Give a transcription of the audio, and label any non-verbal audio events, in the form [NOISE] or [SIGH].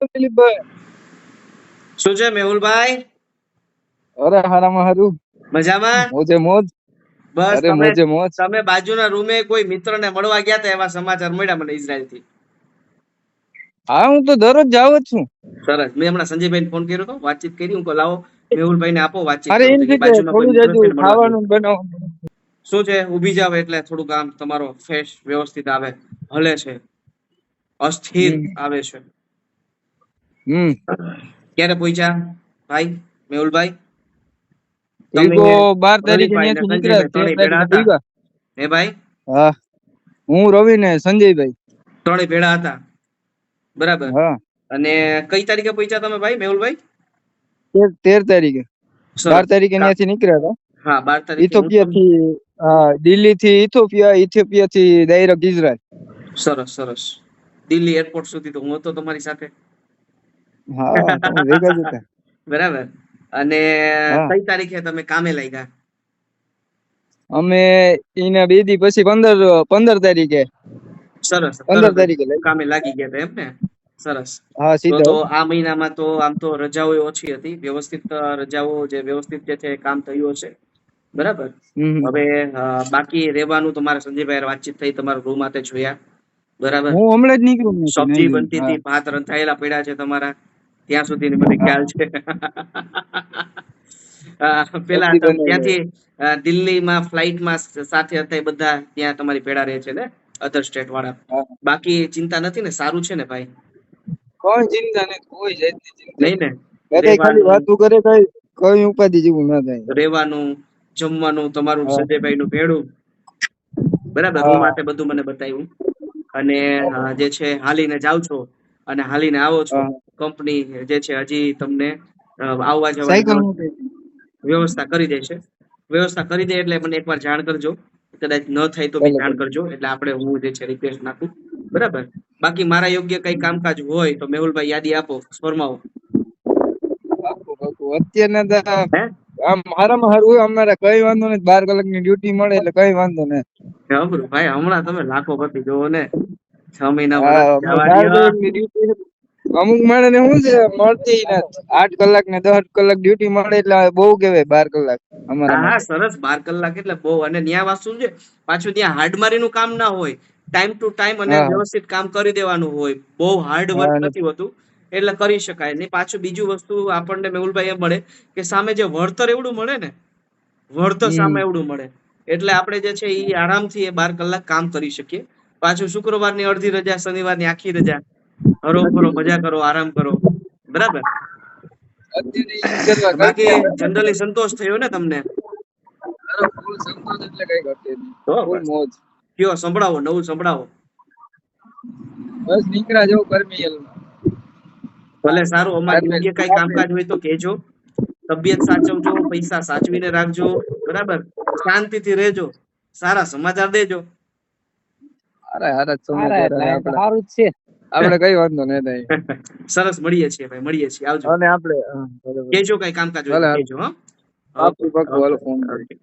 દિલીપભાઈ શું છે મેહુલભાઈ? અરે હારામાં હારું. મજામાં? મોજે મોજ. બસ અરે મોજે મોજ. તમે બાજુના રૂમે કોઈ મિત્રને મળવા ગયા હતા એવા સમાચાર મળ્યા મને ઇઝરાયલથી હા હું તો દરરોજ જાવ જ છું. સરસ. મેં હમણાં સંજયભાઈ ફોન કર્યો હતો. વાતચીત કરી. હું કહું લાવો મેહુલભાઈ ને આપો વાતચીત અરે એમ કે થોડું જાજુ ખાવાનું બનાવો શું છે? ઊભી જાવ એટલે થોડું કામ તમારો ફેસ વ્યવસ્થિત આવે. હલે છે. અસ્થિર આવે છે. હમ. ક્યારે પહોંચ્યા? ભાઈ મેહુલભાઈ? તો બાર તારીખે ત્યાંથી નીકળ્યા ત્રણ હે ભાઈ? હા. હું રવિ ને સંજયભાઈ. ત્રણેય ભેળા હતા. બરાબર. હા. અને કઈ તારીખે પહોંચ્યા તમે ભાઈ મેહુલભાઈ? તેર તેર તારીખે. બાર તારીખે ત્યાંથી નીકળ્યા હતા. હા બાર તારીખે ઇથોપિયા થી હા દિલ્હી થી ઇથોપિયા ઇથોપિયા થી ડાયરેક્ટ ઇઝરાયલ. સરસ સરસ. દિલ્હી એરપોર્ટ સુધી તો હું હતો તમારી સાથે. હા તમે ભેગા જ હતા. બરાબર. અને કઈ તારીખે તમે કામે લાગ્યા? અમે એના બે દી પછી પંદર પંદર તારીખે. સરસ. પંદર તારીખે કામે લાગી ગયા હતા એમ ને? સરસ. હા તો તો આ મહિનામાં તો આમ તો રજાઓ ઓછી હતી. વ્યવસ્થિત રજાઓ જે વ્યવસ્થિત જે છે કામ થયું હશે. બરાબર. હવે બાકી રહેવાનું તમારા સંજયભાઈ વાતચીત થઈ તમારા રૂમ માટે જોયા. બરાબર? હું હમણાં જ નીકળું સબ્જી બનતી. હતી ભાત રંધાયેલા પડ્યા છે તમારા. ત્યાં સુધી મને ખ્યાલ છે. પેલા ત્યાંથી દિલ્હીમાં ફ્લાઇટમાં સાથે હતા એ બધા ત્યાં તમારી ભેળા રહે છે ને અધર સ્ટેટ વાળા. બાકી ચિંતા નથી ને? સારું છે ને ભાઈ? કોઈ ચિંતા નહીં કોઈ જાતની ચિંતા નહીં ને? ઘરે ખાલી વાતું કરે કઈ કોઈ ઉપાધિ જેવું ના થાય. રહેવાનું જમવાનું તમારું. સંજયભાઈ નું ભેડું બરાબર? હું. માટે બધું મને બતાવ્યું. અને જે છે હાલીને જાવ છો. અને હાલીને આવો છો. કંપની જે છે હજી તમને આવવા જવાની વ્યવસ્થા- કરી દેશે વ્યવસ્થા કરી દે એટલે મને એકવાર જાણ કરજો. કદાચ ન થાય તો જાણ કરજો. એટલે આપણે હું જે છે રિક્વેસ્ટ નાખું. બરાબર? બાકી મારા યોગ્ય કઈ કામકાજ હોય તો મેહુલભાઈ યાદી આપો ફરમાવો. અત્યારના આમ હારામાં હારું અમારે કઈ વાંધો નહીં. બાર કલાકની ડ્યુટી મળે એટલે કઈ વાંધો નહીં. ભાઈ હમણાં તમે લાખો પતિ જોવો ને. છ મહિના અમુક માણસ ને શું છે મળતી નથી. આઠ કલાક ને દસ કલાક ડ્યુટી મળે એટલે બહુ કેવાય બાર કલાક. અમારા હા સરસ બાર કલાક એટલે બહુ. અને ત્યાં વાસ્તુ છે પાછું ત્યાં હાર્ડમારી નું કામ ના હોય. ટાઈમ ટુ ટાઈમ અને વ્યવસ્થિત કામ કરી દેવાનું હોય. બહુ હાર્ડ વર્ક નથી હોતું એટલે કરી શકાય. ને પાછું બીજું વસ્તુ આપણને મેહુલભાઈ એ મળે કે સામે જે વળતર એવડું મળે ને વળતર સામે એવડું મળે. એટલે આપણે જે છે એ આરામથી એ બાર કલાક કામ કરી શકીએ. પાછું શુક્રવારની અડધી રજા શનિવારની આખી રજા. હરો ફરો મજા કરો આરામ કરો. બરાબર? અત્યારે ઈ કરવા બાકી જનરલી સંતોષ થયો ને તમને? કયો સંભળાવો નવું સંભળાવો. બસ નીકળ્યા જેવું કરમી ભલે સારું અમારી યોગ્ય કઈ કામકાજ હોય તો કેજો તબિયત સાચવજો પૈસા સાચવીને રાખજો. બરાબર? શાંતિથી રહેજો. સારા સમાચાર દેજો. અરે અરે સમાચાર આપણે. સારું છે. આપણે કઈ વાંધો નહીં થાય [LAUGHS] સરસ મળીએ છીએ ભાઈ મળીએ છીએ. આવજો. અને આપણે કેજો કઈ કામકાજ હોય કેજો હા. પાક્કું, હાલો, ફોન. ઓકે